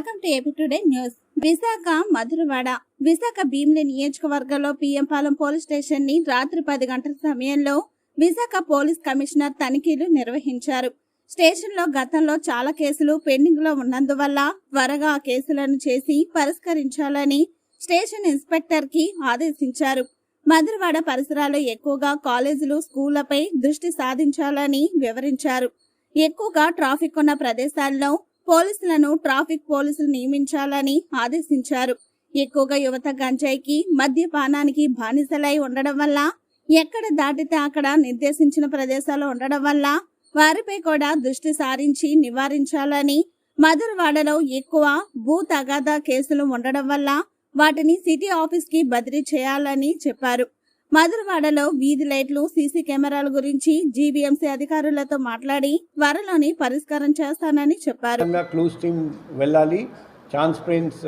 Welcome to AP today news. Visakha Madhurawada Visakha Bheemili నియోజకవర్గంలో పిఎంపాలెం police స్టేషన్ని రాత్రి పది గంటల సమయంలో విశాఖ పోలీస్ కమిషనర్ తనిఖీలు నిర్వహించారు. స్టేషన్లో గతంలో చాలా కేసులు పెండింగ్లో ఉన్నందువల్ల త్వరగా కేసులను చేసి పరిష్కరించాలని స్టేషన్ ఇన్స్పెక్టర్కి ఆదేశించారు. మధురవాడ పరిసరాల్లో ఎక్కువగా కాలేజీలు స్కూళ్ళపై దృష్టి సాధించాలని వివరించారు. ఎక్కువగా ట్రాఫిక్ ఉన్న ప్రదేశాల్లో పోలీసులను ట్రాఫిక్ పోలీసులు నియమించాలని ఆదేశించారు. ఎక్కువగా యువత గంజాయికి మద్యపానానికి బానిసలై ఉండడం వల్ల ఎక్కడ దాటితే అక్కడ నిర్దేశించిన ప్రదేశాలు ఉండడం వల్ల వారిపై కూడా దృష్టి సారించి నివారించాలని మధురవాడలో ఎక్కువ భూ తగాదా కేసులు ఉండడం వల్ల వాటిని సిటీ ఆఫీస్కి బదిలీ చేయాలని చెప్పారు. మధురవాడలో వీధి లైట్లు సీసీ కెమెరాల గురించి జీబీఎంసీ అధికారులతో మాట్లాడి త్వరలోని పరిష్కారం చేస్తానని చెప్పారు. క్లూస్ టీమ్ వెళ్ళాలి ట్రాన్స్పరెన్స్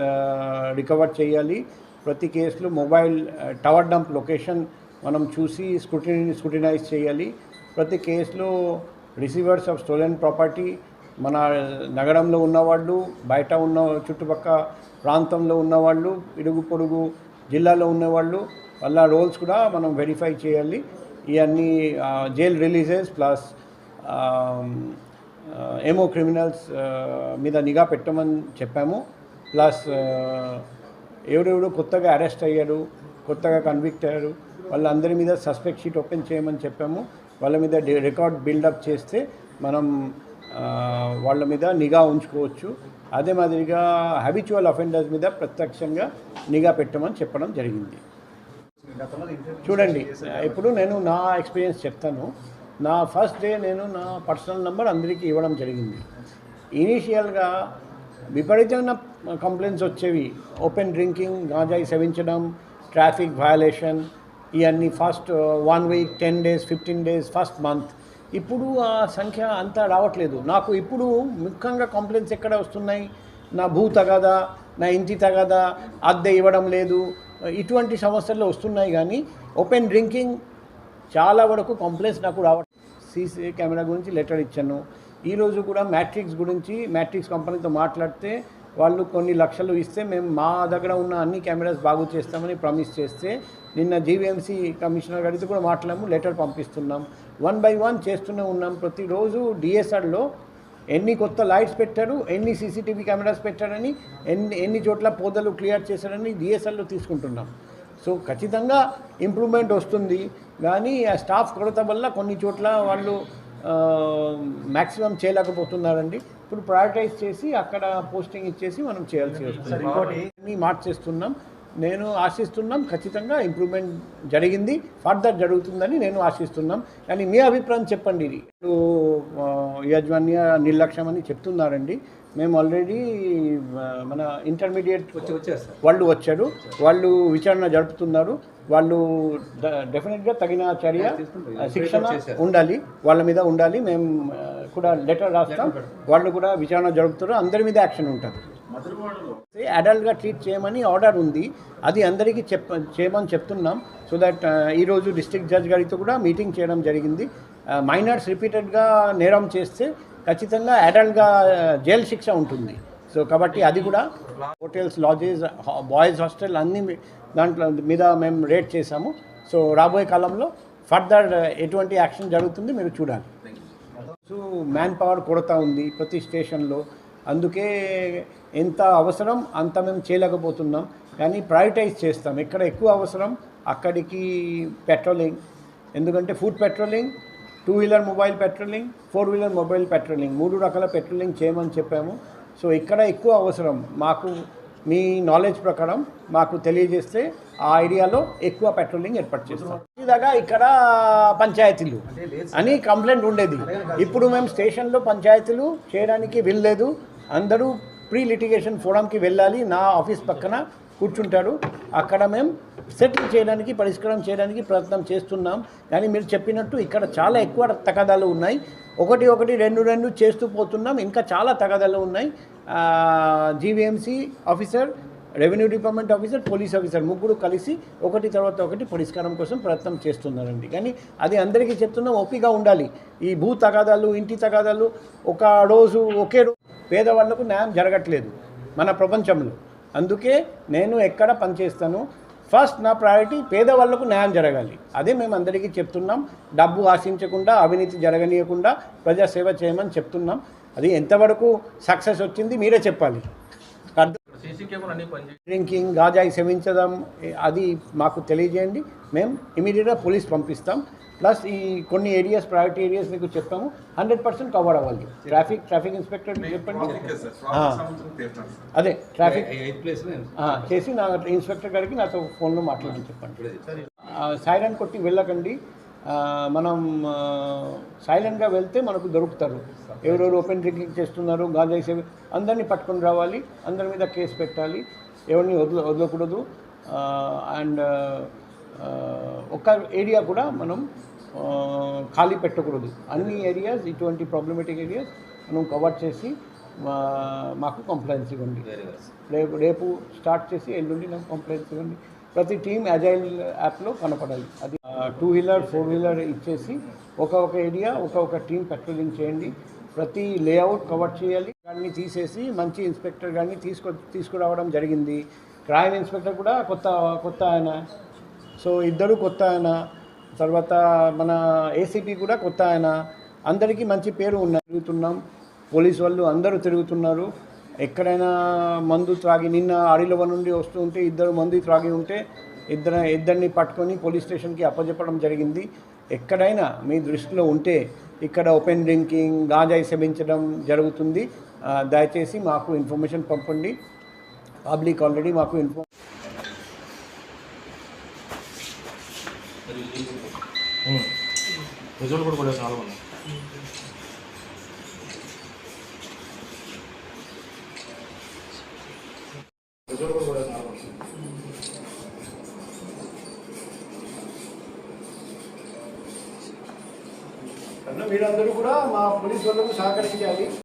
రికవర్ చేయాలి. ప్రతి కేసులో మొబైల్ టవర్ డంప్ లొకేషన్ మనం చూసి స్క్రూటిని స్క్రూటినైజ్ చేయాలి. ప్రతి కేసులో రిసీవర్స్ ఆఫ్ స్టోలెన్ ప్రాపర్టీ మన నగరంలో ఉన్నవాళ్ళు బయట ఉన్న చుట్టుపక్క ప్రాంతంలో ఉన్నవాళ్ళు ఇరుగు పొరుగు జిల్లాలో ఉన్నవాళ్ళు వాళ్ళ రోల్స్ కూడా మనం వెరిఫై చేయాలి. ఇవన్నీ జైల్ రిలీజెస్ ప్లస్ ఏమో క్రిమినల్స్ మీద నిఘా పెట్టమని చెప్పాము. ప్లస్ ఎవరెవరు కొత్తగా అరెస్ట్ అయ్యారు కొత్తగా కన్విక్ట్ అయ్యారు వాళ్ళందరి మీద సస్పెక్ట్ షీట్ ఓపెన్ చేయమని చెప్పాము. వాళ్ళ మీద రికార్డ్ బిల్డప్ చేస్తే మనం వాళ్ళ మీద నిఘా ఉంచుకోవచ్చు. అదే మాదిరిగా హ్యాబిచువల్ అఫెండర్స్ మీద ప్రత్యక్షంగా నిఘా పెట్టమని చెప్పడం జరిగింది. చూడండి ఇప్పుడు నేను నా ఎక్స్పీరియన్స్ చెప్తాను. నా ఫస్ట్ డే నేను నా పర్సనల్ నెంబర్ అందరికీ ఇవ్వడం జరిగింది. ఇనీషియల్గా విపరీతమైన కంప్లైంట్స్ వచ్చేవి. ఓపెన్ డ్రింకింగ్ గాంజాయి సేవించడం ట్రాఫిక్ వయలేషన్ ఇవన్నీ first one week ten days fifteen days first month ఇప్పుడు ఆ సంఖ్య అంతా రావట్లేదు. నాకు ఇప్పుడు ముఖ్యంగా కంప్లైంట్స్ ఎక్కడ వస్తున్నాయి? నా భూ తగదా నా ఇంటి తగదా అద్దె ఇవ్వడం లేదు. ఇటువంటి సమస్యలు వస్తున్నాయి కానీ ఓపెన్ డ్రింకింగ్ చాలా వరకు కంప్లైంట్స్ నాకు రావట్లేదు సీసీ కెమెరా గురించి లెటర్ ఇచ్చాను. ఈరోజు కూడా మ్యాట్రిక్స్ గురించి మ్యాట్రిక్స్ కంపెనీతో మాట్లాడితే వాళ్ళు కొన్ని లక్షలు ఇస్తే మేము మా దగ్గర ఉన్న అన్ని కెమెరాస్ బాగు చేస్తామని ప్రామిస్ చేస్తే నిన్న జీవీఎంసీ కమిషనర్ గారితో కూడా మాట్లాడాము లెటర్ పంపిస్తున్నాం. వన్ బై వన్ చేస్తూనే ఉన్నాం. ప్రతిరోజు డిఎస్ఆర్లో ఎన్ని కొత్త లైట్స్ పెట్టారు ఎన్ని సీసీటీవీ కెమెరాస్ పెట్టారని ఎన్ని ఎన్ని చోట్ల పోదలు క్లియర్ చేశారని డిఎస్ఆర్లో తీసుకుంటున్నాం. సో ఖచ్చితంగా ఇంప్రూవ్మెంట్ వస్తుంది. కానీ ఆ స్టాఫ్ కొరత వల్ల కొన్ని చోట్ల వాళ్ళు మ్యాక్సిమం చేయలేకపోతున్నారండి. ఇప్పుడు ప్రయారిటైజ్ చేసి అక్కడ పోస్టింగ్ ఇచ్చేసి మనం చేయాల్సి వస్తుంది. మార్చేస్తున్నాం. నేను ఆశిస్తున్నాం ఖచ్చితంగా ఇంప్రూవ్మెంట్ జరిగింది ఫర్దర్ జరుగుతుందని నేను ఆశిస్తున్నాం. కానీ మీ అభిప్రాయం చెప్పండి ఇది. యాజమాన్య నిర్లక్ష్యం అని చెప్తున్నారండి. మేము ఆల్రెడీ మన ఇంటర్మీడియట్ వాళ్ళు వచ్చారు. వాళ్ళు విచారణ జరుపుతున్నారు. వాళ్ళు డెఫినెట్గా తగిన చర్య శిక్షణ ఉండాలి. వాళ్ళ మీద ఉండాలి. మేము కూడా లెటర్ రాస్తాం. వాళ్ళు కూడా విచారణ జరుపుతారు. అందరి మీద యాక్షన్ ఉంటుంది. అడల్ట్గా ట్రీట్ చేయమని ఆర్డర్ ఉంది. అది అందరికీ చెప్ చేయమని చెప్తున్నాం. సో దట్ ఈరోజు డిస్ట్రిక్ట్ జడ్జ్ గారితో కూడా మీటింగ్ చేయడం జరిగింది. మైనర్స్ రిపీటెడ్గా నేరం చేస్తే ఖచ్చితంగా అడల్ట్గా జైలు శిక్ష ఉంటుంది. సో కాబట్టి అది కూడా హోటల్స్ లాడ్జెస్ బాయ్స్ హాస్టల్ అన్ని దాంట్లో మీద మేము రేట్ చేశాము. సో రాబోయే కాలంలో ఫర్దర్ ఎటువంటి యాక్షన్ జరుగుతుంది మీరు చూడాలి. సో మ్యాన్ పవర్ కొరత ఉంది ప్రతి స్టేషన్లో అందుకే ఎంత అవసరం అంత మేము చేయలేకపోతున్నాం. కానీ ప్రయారిటైజ్ చేస్తాం. ఎక్కడ ఎక్కువ అవసరం అక్కడికి పెట్రోలింగ్ ఎందుకంటే foot patrolling two wheeler mobile patrolling four wheeler mobile patrolling మూడు రకాల పెట్రోలింగ్ చేయమని చెప్పాము. సో ఇక్కడ ఎక్కువ అవసరం. మాకు మీ నాలెడ్జ్ ప్రకారం మాకు తెలియజేస్తే ఆ ఐడియాలో ఎక్కువ పెట్రోలింగ్ ఏర్పాటు చేస్తాం. ఇలాగా ఇక్కడ పంచాయతీలు. అని కంప్లైంట్ ఉండేది. ఇప్పుడు మేము స్టేషన్లో పంచాయతీలు చేయడానికి వీల్లేదు అందరూ ప్రీ లిటిగేషన్ ఫోరంకి వెళ్ళాలి. నా ఆఫీస్ పక్కన కూర్చుంటారు. అక్కడ మేము సెటిల్ చేయడానికి పరిష్కారం చేయడానికి ప్రయత్నం చేస్తున్నాం. కానీ మీరు చెప్పినట్టు ఇక్కడ చాలా ఎక్కువ తగాదాలు ఉన్నాయి. ఒకటి ఒకటి రెండు రెండు చేస్తూ పోతున్నాం. ఇంకా చాలా తగాదాలు ఉన్నాయి. GVMC officer revenue department officer police officer ముగ్గురు కలిసి ఒకటి తర్వాత ఒకటి పరిష్కారం కోసం ప్రయత్నం చేస్తున్నారండి. కానీ అది అందరికీ చెప్తున్నాం ఓపిగా ఉండాలి. ఈ భూ తగాదాలు ఇంటి తగాదాలు ఒక రోజు ఒకే రోజు పేదవాళ్ళకు న్యాయం జరగట్లేదు మన ప్రపంచంలో. అందుకే నేను ఎక్కడ పనిచేస్తాను? ఫస్ట్ నా ప్రయారిటీ పేదవాళ్ళకు న్యాయం జరగాలి. అదే మేము అందరికీ చెప్తున్నాం. డబ్బు ఆశించకుండా అవినీతి జరగనీయకుండా ప్రజాసేవ చేయమని చెప్తున్నాం. అది ఎంతవరకు సక్సెస్ వచ్చింది మీరే చెప్పాలి. డ్రింకింగ్ గాజాయి సేవించడం అది మాకు తెలియజేయండి. మేము ఇమీడియట్గా పోలీస్ పంపిస్తాం. ప్లస్ ఈ కొన్ని ఏరియాస్ ప్రయారిటీ ఏరియాస్ మీకు చెప్పాము. హండ్రెడ్ పర్సెంట్ కవర్ అవ్వాలి. ట్రాఫిక్ ట్రాఫిక్ ఇన్స్పెక్టర్ చెప్పండి. అదే ట్రాఫిక్ ఎయిత్ ప్లేస్ ఆ, చేసి నా ఇన్స్పెక్టర్ గారికి నాతో ఫోన్లో మాట్లాడని చెప్పండి. సైలెంట్ కొట్టి వెళ్ళకండి. మనం సైలెంట్గా వెళ్తే మనకు దొరుకుతారు. ఎవరెవరు ఓపెన్ డ్రింకింగ్ చేస్తున్నారు గాంజా సేవ అందరినీ పట్టుకొని రావాలి. అందరి మీద కేసు పెట్టాలి. ఎవరిని వదల వదలకూడదు. అండ్ ఒక ఏరియా కూడా మనం ఖాళీ పెట్టకూడదు. అన్ని ఏరియాస్ ఇటువంటి ప్రాబ్లమేటిక్ ఏరియాస్ మనం కవర్ చేసి మాకు కంప్లైంట్స్ ఇవ్వండి. రేపు రేపు స్టార్ట్ చేసి ఎల్లుండి నాకు కంప్లైంట్స్ ఇవ్వండి. ప్రతి టీం అజైల్ యాప్లో కనపడాలి. అది టూ వీలర్ ఫోర్ వీలర్ ఇచ్చేసి ఒక ఒక ఏరియా ఒక ఒక టీం పెట్రోలింగ్ చేయండి. ప్రతి లేఅవుట్ కవర్ చేయాలి. దాన్ని తీసేసి మంచి ఇన్స్పెక్టర్ గారిని తీసుకొ తీసుకురావడం జరిగింది. క్రైమ్ ఇన్స్పెక్టర్ కూడా కొత్త కొత్త ఆయన. సో ఇద్దరు కొత్త ఆయన తర్వాత మన ఏసీపీ కూడా కొత్త ఆయన. అందరికీ మంచి పేరు ఉన్న తిరుగుతున్నాం. పోలీస్ వాళ్ళు అందరూ తిరుగుతున్నారు. ఎక్కడైనా మందు త్రాగి నిన్న అడిలవ నుండి వస్తూ ఉంటే ఇద్దరు మందు త్రాగి ఉంటే ఇద్దరు ఇద్దరిని పట్టుకొని పోలీస్ స్టేషన్కి అప్పజెప్పడం జరిగింది. ఎక్కడైనా మీ దృష్టిలో ఉంటే ఇక్కడ ఓపెన్ డ్రింకింగ్ గాంజాయి సేవించడం జరుగుతుంది. దయచేసి మాకు ఇన్ఫర్మేషన్ పంపండి. పబ్లిక్ ఆల్రెడీ మాకు ఇన్ఫార్మ్ రిజల్ట్ కూడా కూడా చాలా ఉన్నాయి. రిజల్ట్ కూడా కూడా చాలా ఉన్నాయి. మీరందరూ కూడా మా పోలీసు వాళ్ళకు సహకరించాలి.